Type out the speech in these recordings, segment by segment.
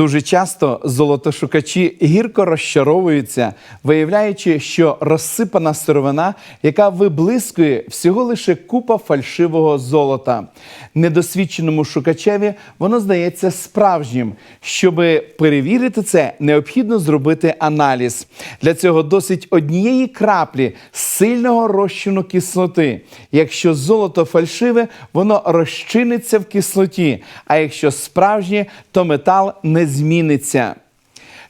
Дуже часто золотошукачі гірко розчаровуються, виявляючи, що розсипана сировина, яка виблискує всього лише купа фальшивого золота. Недосвідченому шукачеві воно здається справжнім. Щоби перевірити це, необхідно зробити аналіз. Для цього досить однієї краплі сильного розчину кислоти. Якщо золото фальшиве, воно розчиниться в кислоті, а якщо справжнє, то метал не зміниться.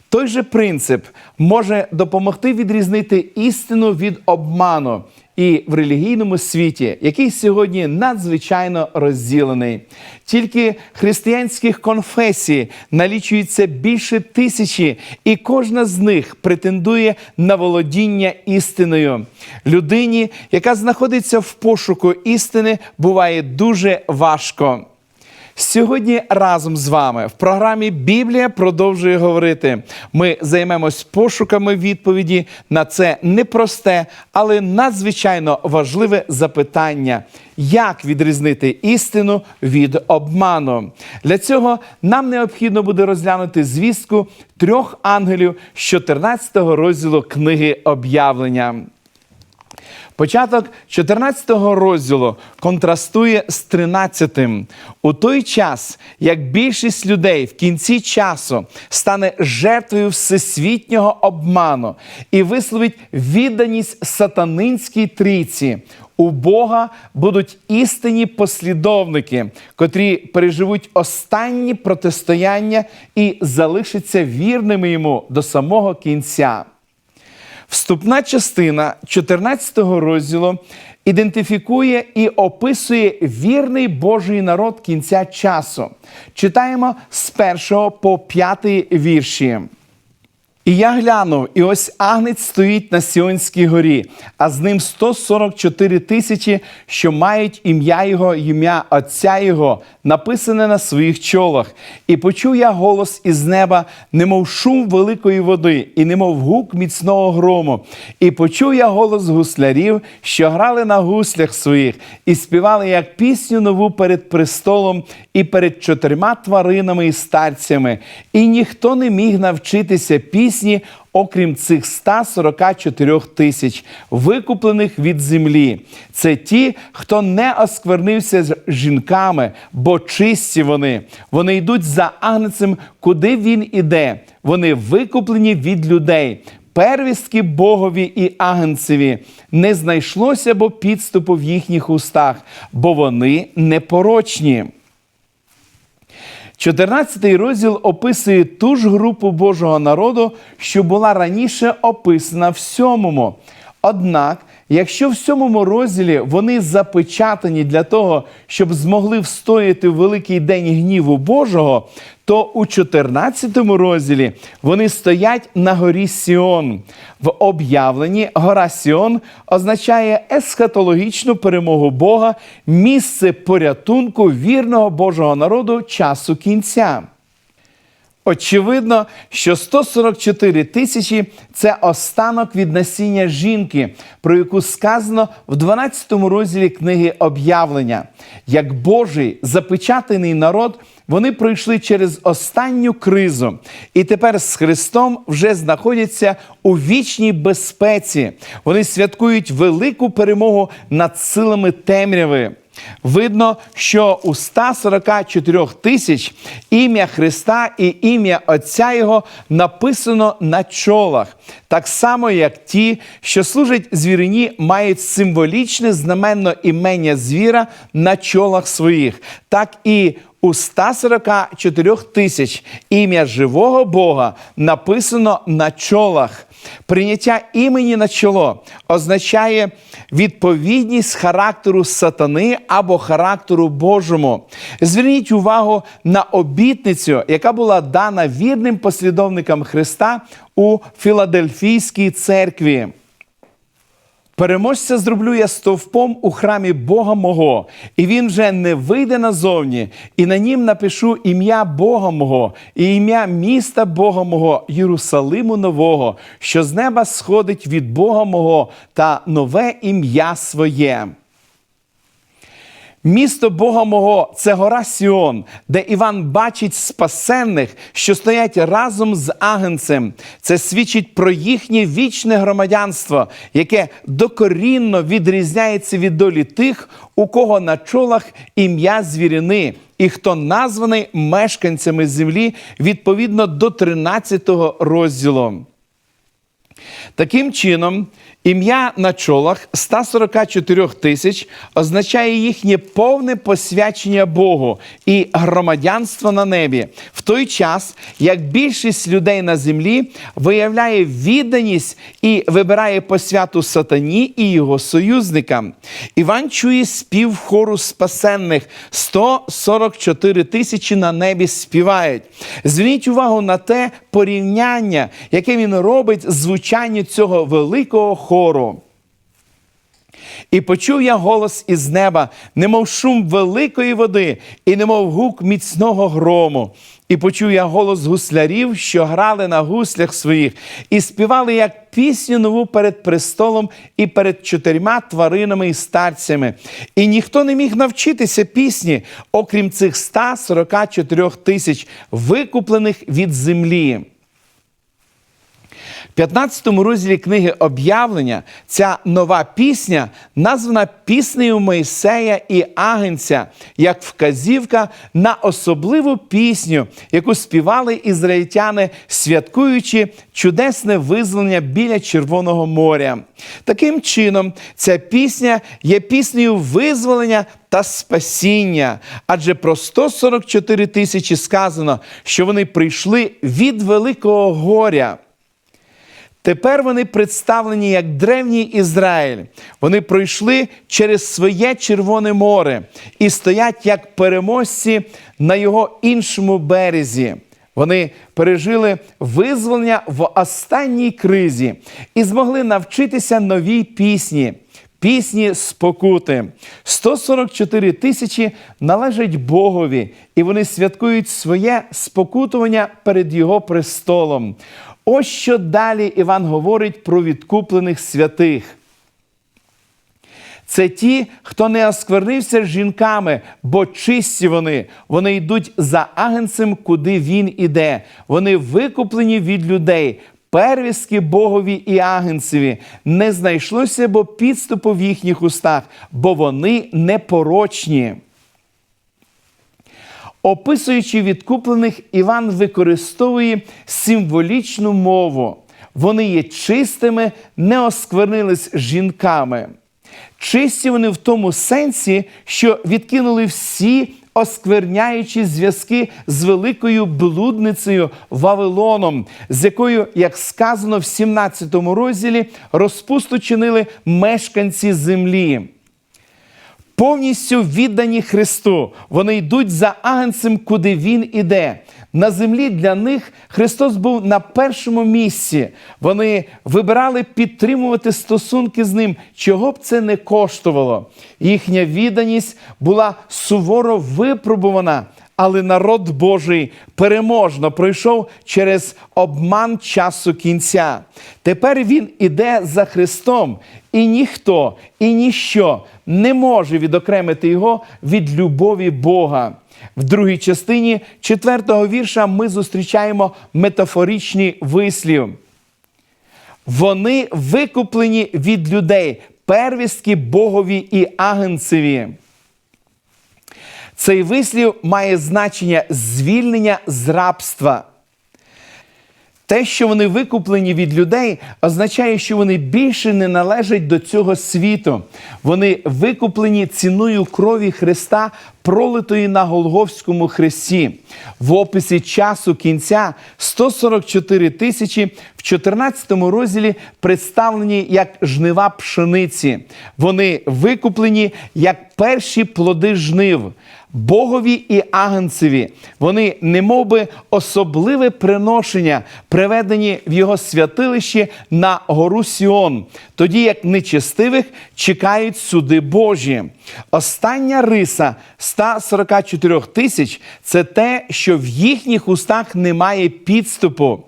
Той же принцип може допомогти відрізнити істину від обману і в релігійному світі, який сьогодні надзвичайно розділений. Тільки християнських конфесій налічується більше тисячі, і кожна з них претендує на володіння істиною. Людині, яка знаходиться в пошуку істини, буває дуже важко. Сьогодні разом з вами в програмі Біблія продовжує говорити. Ми займемось пошуками відповіді на це непросте, але надзвичайно важливе запитання: як відрізнити істину від обману? Для цього нам необхідно буде розглянути звістку трьох ангелів з 14 розділу книги об'явлення. Початок 14 розділу контрастує з 13. У той час, як більшість людей в кінці часу стане жертвою всесвітнього обману і висловить відданість сатанинській трійці, у Бога будуть істинні послідовники, котрі переживуть останні протистояння і залишаться вірними йому до самого кінця. Вступна частина 14 розділу ідентифікує і описує вірний Божий народ кінця часу. Читаємо з 1 по 5 вірші. І я глянув, і ось агнець стоїть на Сіонській горі, а з ним 144 тисячі, що мають ім'я Його, ім'я Отця Його, написане на своїх чолах. І почув я голос із неба, немов шум великої води, і немов гук міцного грому. І почув я голос гуслярів, що грали на гуслях своїх, і співали як пісню нову перед престолом і перед чотирма тваринами і старцями. І ніхто не міг навчитися пісні, окрім цих 144 тисяч, викуплених від землі. Це ті, хто не осквернився з жінками, бо чисті вони. Вони йдуть за агнцем, куди він іде. Вони викуплені від людей. Первістки Богові і агнцеві не знайшлося бо підступу в їхніх устах, бо вони непорочні. 14 розділ описує ту ж групу Божого народу, що була раніше описана в сьомому. Однак, якщо в сьомому розділі вони запечатані для того, щоб змогли встояти в великий день гніву Божого, то у 14 розділі вони стоять на горі Сіон. В об'явленні гора Сіон означає есхатологічну перемогу Бога, місце порятунку вірного Божого народу часу кінця. Очевидно, що 144 тисячі це останок від насіння жінки, про яку сказано в 12 розділі книги об'явлення. Як Божий запечатаний народ, вони пройшли через останню кризу, і тепер з Христом вже знаходяться у вічній безпеці. Вони святкують велику перемогу над силами темряви. Видно, що у 144 тисяч ім'я Христа і ім'я Отця Його написано на чолах, так само, як ті, що служать звірині, мають символічне знаменно імення звіра на чолах своїх, так і у 144 тисяч ім'я живого Бога написано на чолах. Прийняття імені на чоло означає відповідність характеру сатани або характеру Божому. Зверніть увагу на обітницю, яка була дана вірним послідовникам Христа у Філадельфійській церкві. Переможця зроблю я стовпом у храмі Бога мого, і він вже не вийде назовні, і на нім напишу ім'я Бога мого, і ім'я міста Бога мого, Єрусалиму нового, що з неба сходить від Бога мого та нове ім'я своє. Місто Бога мого це гора Сіон, де Іван бачить спасенних, що стоять разом з агенцем. Це свідчить про їхнє вічне громадянство, яке докорінно відрізняється від долі тих, у кого на чолах ім'я звірини, і хто названий мешканцями землі відповідно до 13 розділу. Таким чином, ім'я на чолах 144 тисяч означає їхнє повне посвячення Богу і громадянство на небі, в той час, як більшість людей на землі виявляє відданість і вибирає посвяту сатані і його союзникам. Іван чує спів хору спасенних 144 тисячі на небі співають. Зверніть увагу на те порівняння, яке він робить звучанню цього великого хору. І почув я голос із неба, немов шум великої води, і немов гук міцного грому. І почув я голос гуслярів, що грали на гуслях своїх, і співали як пісню нову перед престолом і перед чотирма тваринами і старцями. І ніхто не міг навчитися пісні, окрім цих 144 тисяч, викуплених від землі. В 15 розділі книги об'явлення ця нова пісня названа піснею Мойсея і Агенця як вказівка на особливу пісню, яку співали ізраїльтяни, святкуючи чудесне визволення біля Червоного моря. Таким чином, ця пісня є піснею визволення та спасіння, адже про 144 тисячі сказано, що вони прийшли від великого горя. Тепер вони представлені як древній Ізраїль. Вони пройшли через своє Червоне море і стоять як переможці на його іншому березі. Вони пережили визволення в останній кризі і змогли навчитися новій пісні. Пісні спокути. 144 тисячі належать Богові, і вони святкують своє спокутування перед Його престолом. Ось що далі Іван говорить про відкуплених святих. Це ті, хто не осквернився з жінками, бо чисті вони. Вони йдуть за агенцем, куди він іде. Вони викуплені від людей. Первістки Богові і агенцеві не знайшлося бо підступу в їхніх устах, бо вони непорочні. Описуючи відкуплених, Іван використовує символічну мову. Вони є чистими, не осквернились жінками. Чисті вони в тому сенсі, що відкинули всі оскверняючі зв'язки з великою блудницею Вавилоном, з якою, як сказано в 17 розділі, розпусту чинили мешканці землі повністю віддані Христу. Вони йдуть за агенцем, куди Він іде. На землі для них Христос був на першому місці. Вони вибирали підтримувати стосунки з ним, чого б це не коштувало. Їхня відданість була суворо випробувана. Але народ Божий переможно пройшов через обман часу кінця. Тепер він іде за Христом, і ніхто, і ніщо не може відокремити його від любові Бога. В другій частині четвертого вірша ми зустрічаємо метафоричний вислів. Вони викуплені від людей, первістки Богові і агенцеві. Цей вислів має значення звільнення з рабства. Те, що вони викуплені від людей, означає, що вони більше не належать до цього світу. Вони викуплені ціною крові Христа, пролитої на Голговському хресті. В описі часу кінця 144 тисячі в 14 розділі представлені як жнива пшениці. Вони викуплені як перші плоди жнив. Богові і агнцеві. Вони немовби особливе приношення, приведені в його святилище на гору Сіон, тоді як нечестивих чекають суди Божі. Остання риса 144 тисяч це те, що в їхніх устах немає підступу.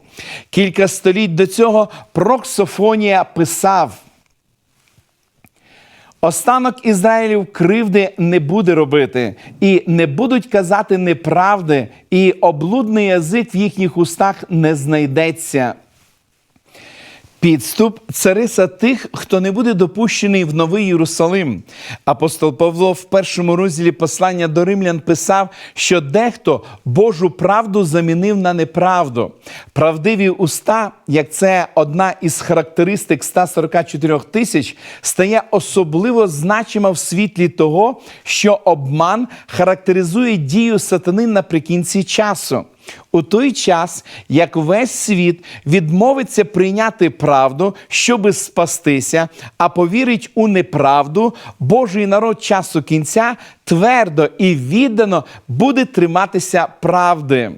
Кілька століть до цього Проксофонія писав. Останок Ізраїлів кривди не буде робити, і не будуть казати неправди, і облудний язик в їхніх устах не знайдеться. Підступ це риса тих, хто не буде допущений в Новий Єрусалим. Апостол Павло в першому розділі послання до римлян писав, що дехто Божу правду замінив на неправду. Правдиві уста, як це одна із характеристик 144 тисяч, стає особливо значима в світлі того, що обман характеризує дію сатани наприкінці часу. У той час, як весь світ відмовиться прийняти правду, щоби спастися, а повірить у неправду, Божий народ часу кінця твердо і віддано буде триматися правди.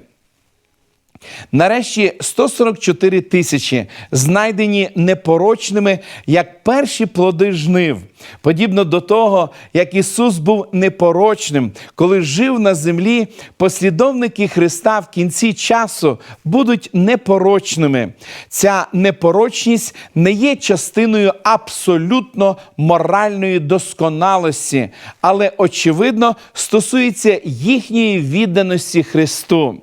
Нарешті 144 тисячі знайдені непорочними як перші плоди жнив, подібно до того, як Ісус був непорочним, коли жив на землі, послідовники Христа в кінці часу будуть непорочними. Ця непорочність не є частиною абсолютно моральної досконалості, але очевидно стосується їхньої відданості Христу.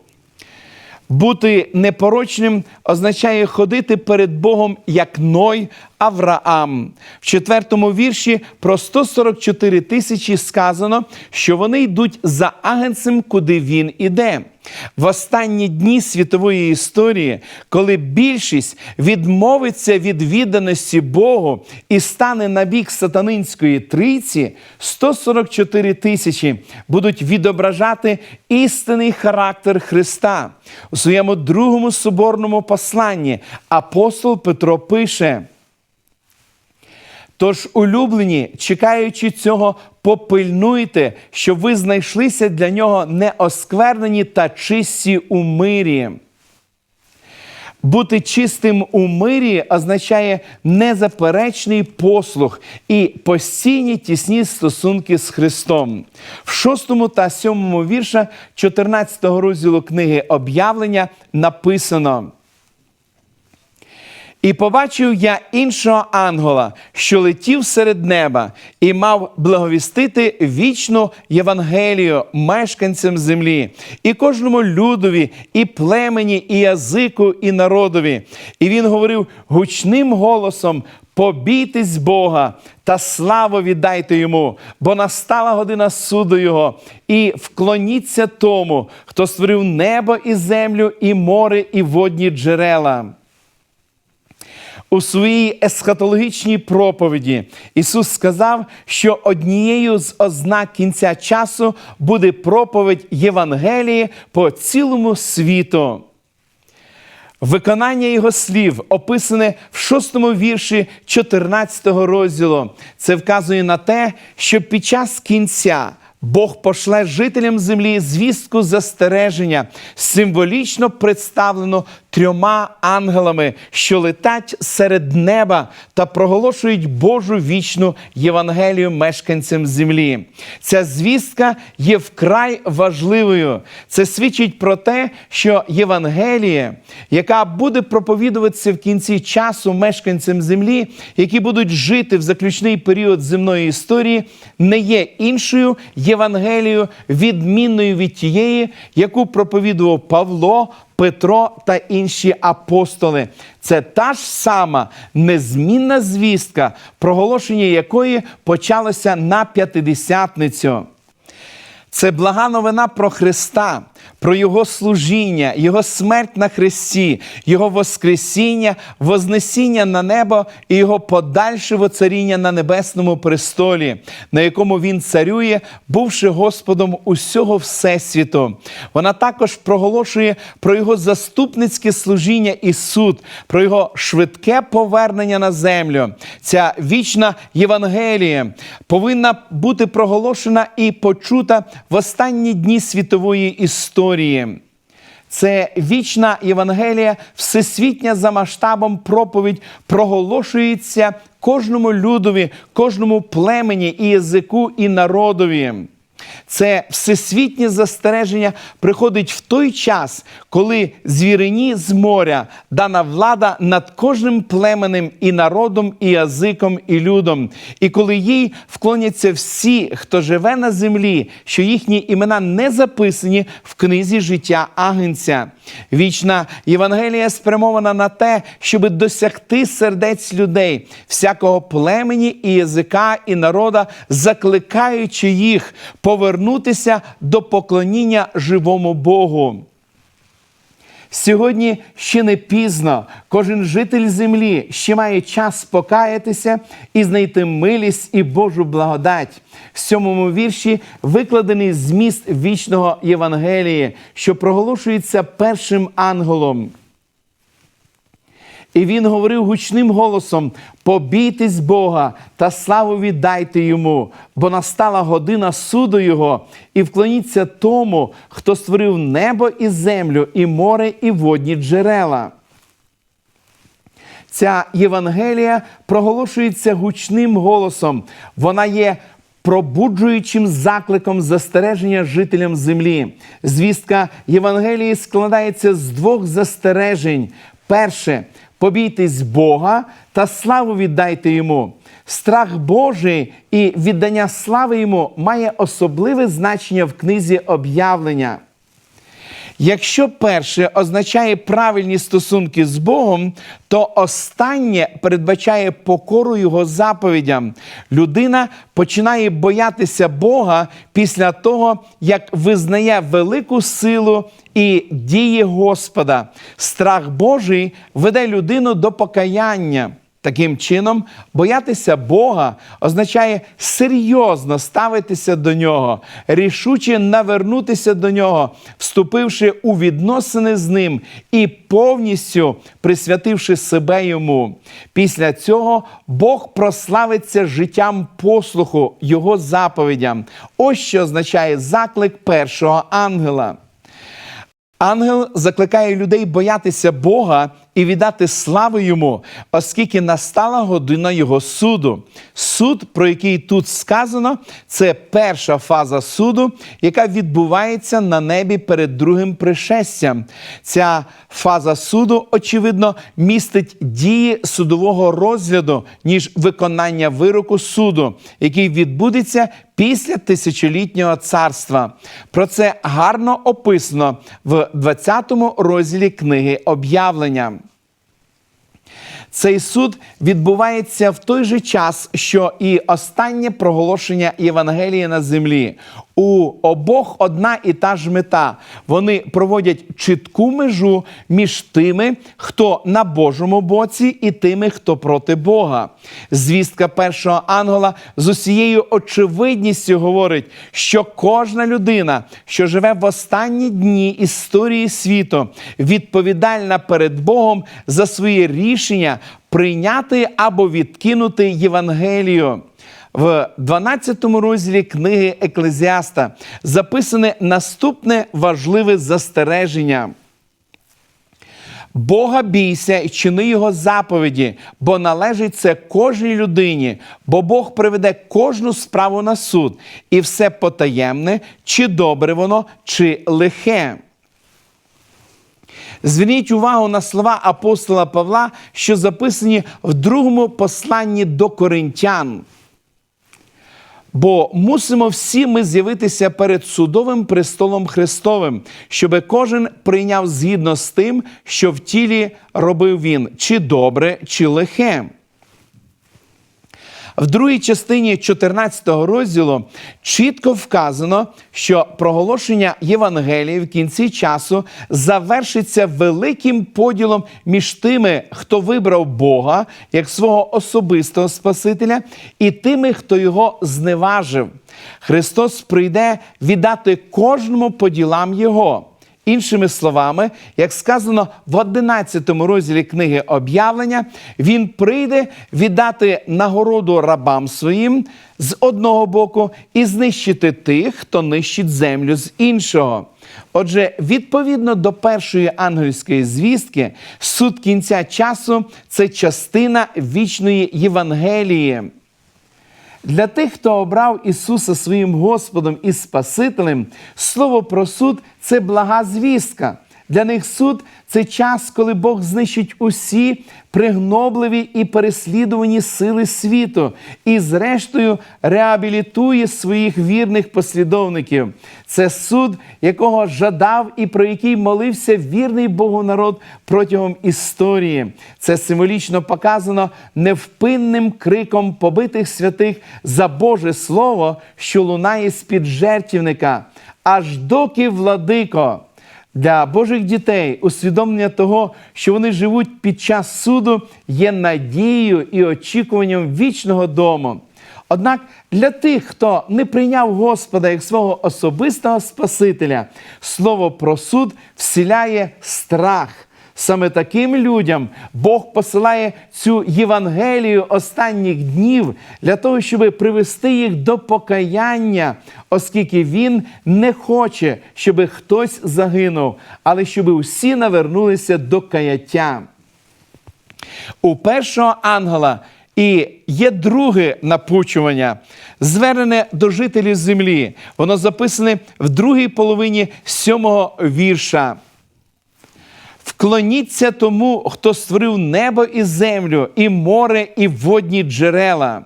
Бути непорочним означає ходити перед Богом як Ной Авраам. В четвертому вірші про 144 тисячі сказано, що вони йдуть за агенцем, куди він іде. В останні дні світової історії, коли більшість відмовиться від відданості Богу і стане на бік сатанинської трійці, 144 тисячі будуть відображати істинний характер Христа. У своєму другому соборному посланні апостол Петро пише. Тож, улюблені, чекаючи цього, попильнуйте, щоб ви знайшлися для нього неосквернені та чисті у мирі. Бути чистим у мирі означає незаперечний послух і постійні тісні стосунки з Христом. В шостому та сьомому вірша 14 розділу книги об'явлення написано. І побачив я іншого ангела, що летів серед неба, і мав благовістити вічну Євангелію мешканцям землі, і кожному людові, і племені, і язику, і народові. І він говорив гучним голосом: Побійтесь Бога та славу віддайте йому, бо настала година суду Його, і вклоніться тому, хто створив небо і землю, і море, і водні джерела. У своїй есхатологічній проповіді Ісус сказав, що однією з ознак кінця часу буде проповідь Євангелії по цілому світу. Виконання його слів описане в шостому вірші 14 розділу. Це вказує на те, що під час кінця Бог пошле жителям землі звістку застереження, символічно представлену трьома ангелами, що летять серед неба та проголошують Божу вічну Євангелію мешканцям землі. Ця звістка є вкрай важливою. Це свідчить про те, що Євангеліє, яка буде проповідуватися в кінці часу мешканцям землі, які будуть жити в заключний період земної історії, не є іншою Євангелією, відмінною від тієї, яку проповідував Павло. Петро та інші апостоли. Це та ж сама незмінна звістка, проголошення якої почалося на п'ятидесятницю. Це блага новина про Христа, про Його служіння, Його смерть на Христі, Його Воскресіння, Вознесіння на небо і Його подальше воцаріння на небесному престолі, на якому Він царює, бувши Господом усього Всесвіту. Вона також проголошує про Його заступницьке служіння і суд, про Його швидке повернення на землю. Ця вічна Євангелія повинна бути проголошена і почута в останні дні світової історії. Це вічна Євангелія, всесвітня за масштабом проповідь проголошується кожному людові, кожному племені і язику, і народові. Це всесвітнє застереження приходить в той час, коли звірині з моря дана влада над кожним племенем і народом, і язиком, і людом, і коли їй вклоняться всі, хто живе на землі, що їхні імена не записані в книзі життя Агнця. Вічна Євангелія спрямована на те, щоб досягти сердець людей, всякого племені і язика, і народа, закликаючи їх повернутися до поклоніння живому Богу. Сьогодні ще не пізно. Кожен житель землі ще має час покаятися і знайти милість і Божу благодать. В сьомому вірші викладений зміст вічного Євангелії, що проголошується першим ангелом. І він говорив гучним голосом: побійтесь Бога та славу віддайте йому, бо настала година суду Його, і вклоніться тому, хто створив небо і землю, і море, і водні джерела. Ця Євангелія проголошується гучним голосом. Вона є пробуджуючим закликом застереження жителям землі. Звістка Євангелії складається з двох застережень. Перше побійтесь Бога та славу віддайте йому. Страх Божий і віддання слави йому має особливе значення в книзі об'явлення. Якщо перше означає правильні стосунки з Богом, то останнє передбачає покору Його заповідям. Людина починає боятися Бога після того, як визнає велику силу і дії Господа. Страх Божий веде людину до покаяння. Таким чином, боятися Бога означає серйозно ставитися до нього, рішуче навернутися до нього, вступивши у відносини з ним і повністю присвятивши себе йому. Після цього Бог прославиться життям послуху Його заповідям. Ось що означає заклик першого ангела. Ангел закликає людей боятися Бога і віддати славу йому, оскільки настала година його суду. Суд, про який тут сказано, це перша фаза суду, яка відбувається на небі перед другим пришестям. Ця фаза суду, очевидно, містить дії судового розгляду, ніж виконання вироку суду, який відбудеться після тисячолітнього царства. Про це гарно описано в 20 розділі книги об'явлення. Цей суд відбувається в той же час, що і останнє проголошення Євангелії на землі. У обох одна і та ж мета. Вони проводять чітку межу між тими, хто на Божому боці, і тими, хто проти Бога. Звістка першого ангела з усією очевидністю говорить, що кожна людина, що живе в останні дні історії світу, відповідальна перед Богом за свої рішення прийняти або відкинути Євангелію. В 12 розділі книги Еклезіаста записане наступне важливе застереження. Бога бійся і чини його заповіді, бо належить це кожній людині, бо Бог приведе кожну справу на суд, і все потаємне, чи добре воно, чи лихе. Зверніть увагу на слова апостола Павла, що записані в другому посланні до коринтян. Бо мусимо всі ми з'явитися перед судовим престолом Христовим, щоби кожен прийняв згідно з тим, що в тілі робив він, чи добре, чи лихе. В другій частині 14 розділу чітко вказано, що проголошення Євангелії в кінці часу завершиться великим поділом між тими, хто вибрав Бога як свого особистого Спасителя, і тими, хто його зневажив. Христос прийде віддати кожному по ділам Його. Іншими словами, як сказано в 11 розділі книги об'явлення, він прийде віддати нагороду рабам своїм з одного боку і знищити тих, хто нищить землю з іншого. Отже, відповідно до першої ангельської звістки, суд кінця часу це частина вічної Євангелії. Для тих, хто обрав Ісуса своїм Господом і Спасителем, слово про суд це блага звістка. Для них суд це час, коли Бог знищить усі пригнобливі і переслідувані сили світу і, зрештою, реабілітує своїх вірних послідовників. Це суд, якого жадав і про який молився вірний Богу народ протягом історії. Це символічно показано невпинним криком побитих святих за Боже Слово, що лунає з-під жертівника. Аж доки владико для Божих дітей усвідомлення того, що вони живуть під час суду, є надією і очікуванням вічного дому. Однак для тих, хто не прийняв Господа як свого особистого Спасителя, слово про суд вселяє страх. Саме таким людям Бог посилає цю Євангелію останніх днів для того, щоб привести їх до покаяння, оскільки Він не хоче, щоб хтось загинув, але щоб усі навернулися до каяття. У першого ангела і є друге напучування, звернене до жителів землі. Воно записане в другій половині сьомого вірша. Вклоніться тому, хто створив небо і землю, і море, і водні джерела.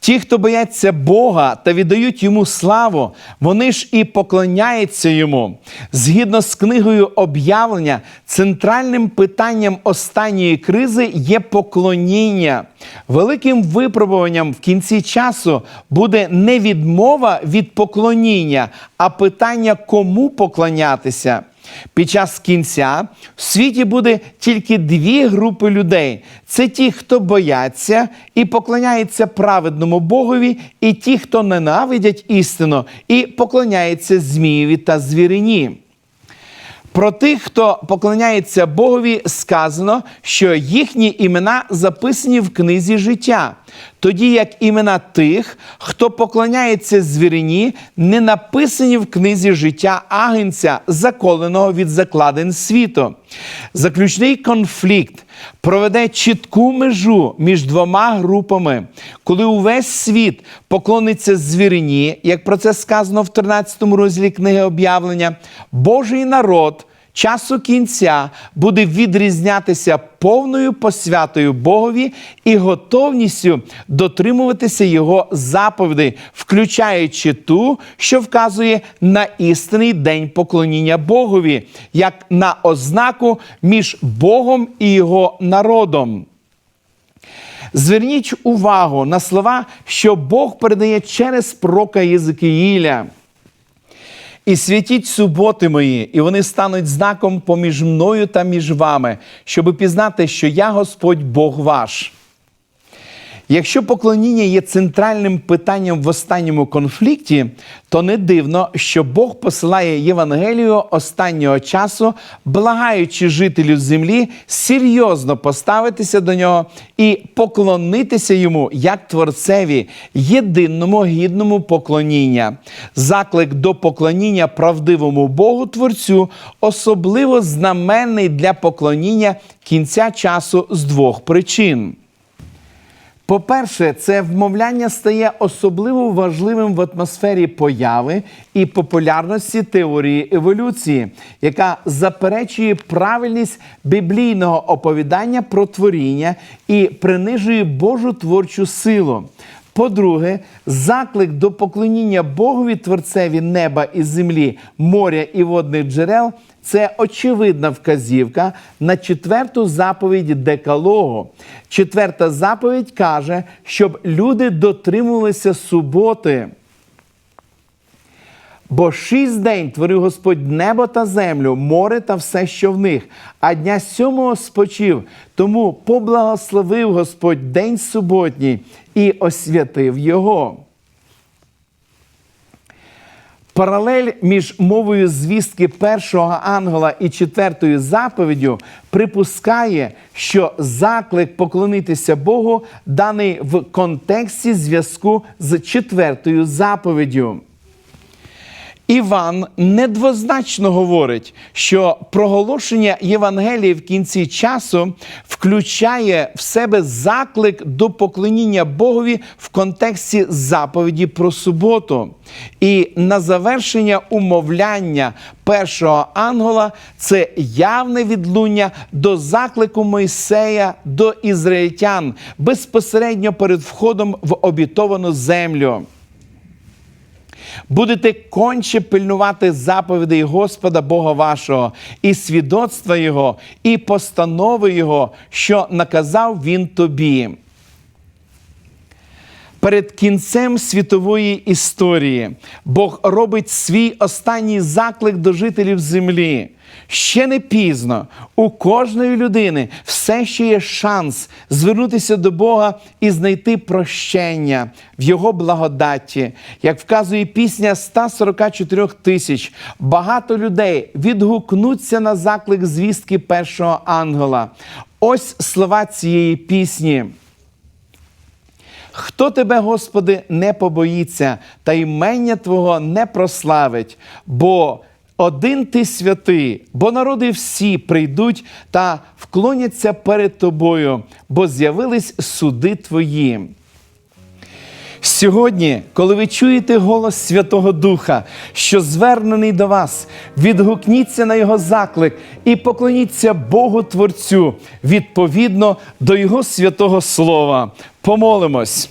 Ті, хто бояться Бога та віддають йому славу, вони ж і поклоняються йому. Згідно з книгою об'явлення, центральним питанням останньої кризи є поклоніння. Великим випробуванням в кінці часу буде не відмова від поклоніння, а питання, кому поклонятися. Під час кінця в світі буде тільки дві групи людей: це ті, хто бояться і поклоняються праведному Богові, і ті, хто ненавидять істину і поклоняються Змієві та звірині. Про тих, хто поклоняється Богові, сказано, що їхні імена записані в книзі життя, тоді як імена тих, хто поклоняється звірині, не написані в книзі життя агенця, заколеного від закладин світу. Заключний конфлікт проведе чітку межу між двома групами, коли увесь світ поклониться звірині, як про це сказано в 13 розділі книги об'явлення, Божий народ часу кінця буде відрізнятися повною посвятою Богові і готовністю дотримуватися Його заповідей, включаючи ту, що вказує на істинний день поклоніння Богові, як на ознаку між Богом і Його народом. Зверніть увагу на слова, що Бог передає через пророка Єзикиїля. І святіть суботи мої, і вони стануть знаком поміж мною та між вами, щоби пізнати, що я Господь Бог ваш. Якщо поклоніння є центральним питанням в останньому конфлікті, то не дивно, що Бог посилає Євангелію останнього часу, благаючи жителів землі серйозно поставитися до нього і поклонитися йому як творцеві, єдиному гідному поклоніння. Заклик до поклоніння правдивому Богу Творцю особливо знаменний для поклоніння кінця часу з двох причин. По-перше, це вмовляння стає особливо важливим в атмосфері появи і популярності теорії еволюції, яка заперечує правильність біблійного оповідання про творіння і принижує Божу творчу силу. По-друге, заклик до поклоніння Богові Творцеві неба і землі, моря і водних джерел це очевидна вказівка на четверту заповідь Декалогу. Четверта заповідь каже, щоб люди дотримувалися суботи. Бо шість день творив Господь небо та землю, море та все, що в них, а дня сьомого спочив. Тому поблагословив Господь день суботній і освятив його. Паралель між мовою звістки першого ангела і четвертою заповіддю припускає, що заклик поклонитися Богу даний в контексті зв'язку з четвертою заповіддю. Іван недвозначно говорить, що проголошення Євангелії в кінці часу включає в себе заклик до поклоніння Богові в контексті заповіді про суботу. І на завершення умовляння першого ангела це явне відлуння до заклику Мойсея до ізраїльтян безпосередньо перед входом в обітовану землю. Будете конче пильнувати заповідей Господа Бога вашого, і свідоцтва Його, і постанови Його, що наказав Він тобі. Перед кінцем світової історії Бог робить свій останній заклик до жителів землі. Ще не пізно у кожної людини все ще є шанс звернутися до Бога і знайти прощення в Його благодаті. Як вказує пісня 144 тисяч, багато людей відгукнуться на заклик звістки першого ангела. Ось слова цієї пісні. Хто тебе, Господи, не побоїться, та імення Твого не прославить, бо один ти святий, бо народи всі прийдуть та вклоняться перед тобою, бо з'явились суди твої. Сьогодні, коли ви чуєте голос Святого Духа, що звернений до вас, відгукніться на його заклик і поклоніться Богу Творцю відповідно до Його святого Слова. Помолимось.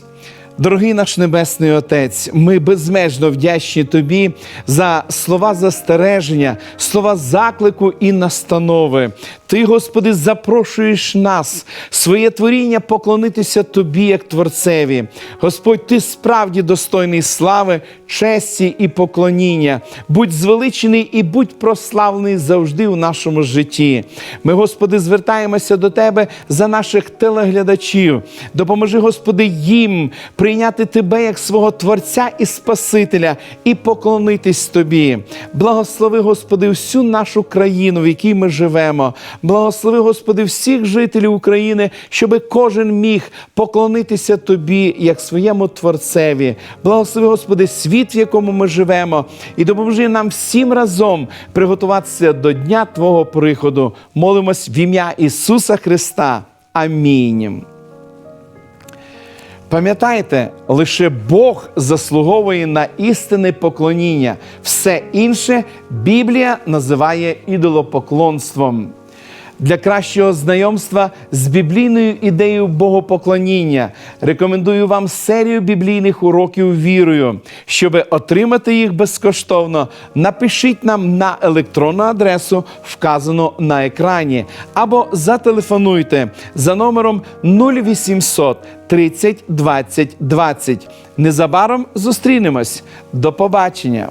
Дорогий наш Небесний Отець, ми безмежно вдячні Тобі за слова застереження, слова заклику і настанови. Ти, Господи, запрошуєш нас, своє творіння поклонитися Тобі, як Творцеві. Господь, Ти справді достойний слави, честі і поклоніння. Будь звеличений і будь прославлений завжди у нашому житті. Ми, Господи, звертаємося до Тебе за наших телеглядачів. Допоможи, Господи, їм прийняти Тебе як свого Творця і Спасителя і поклонитись Тобі. Благослови, Господи, всю нашу країну, в якій ми живемо. Благослови, Господи, всіх жителів України, щоб кожен міг поклонитися Тобі як своєму Творцеві. Благослови, Господи, світ, в якому ми живемо, і допоможи нам всім разом приготуватися до дня Твого приходу. Молимось в ім'я Ісуса Христа. Амінь. Пам'ятайте, лише Бог заслуговує на істинне поклоніння. Все інше Біблія називає ідолопоклонством. Для кращого знайомства з біблійною ідеєю богопоклоніння рекомендую вам серію біблійних уроків вірою. Щоб отримати їх безкоштовно, напишіть нам на електронну адресу, вказану на екрані, або зателефонуйте за номером 0800 30 20 20. Незабаром зустрінемось. До побачення!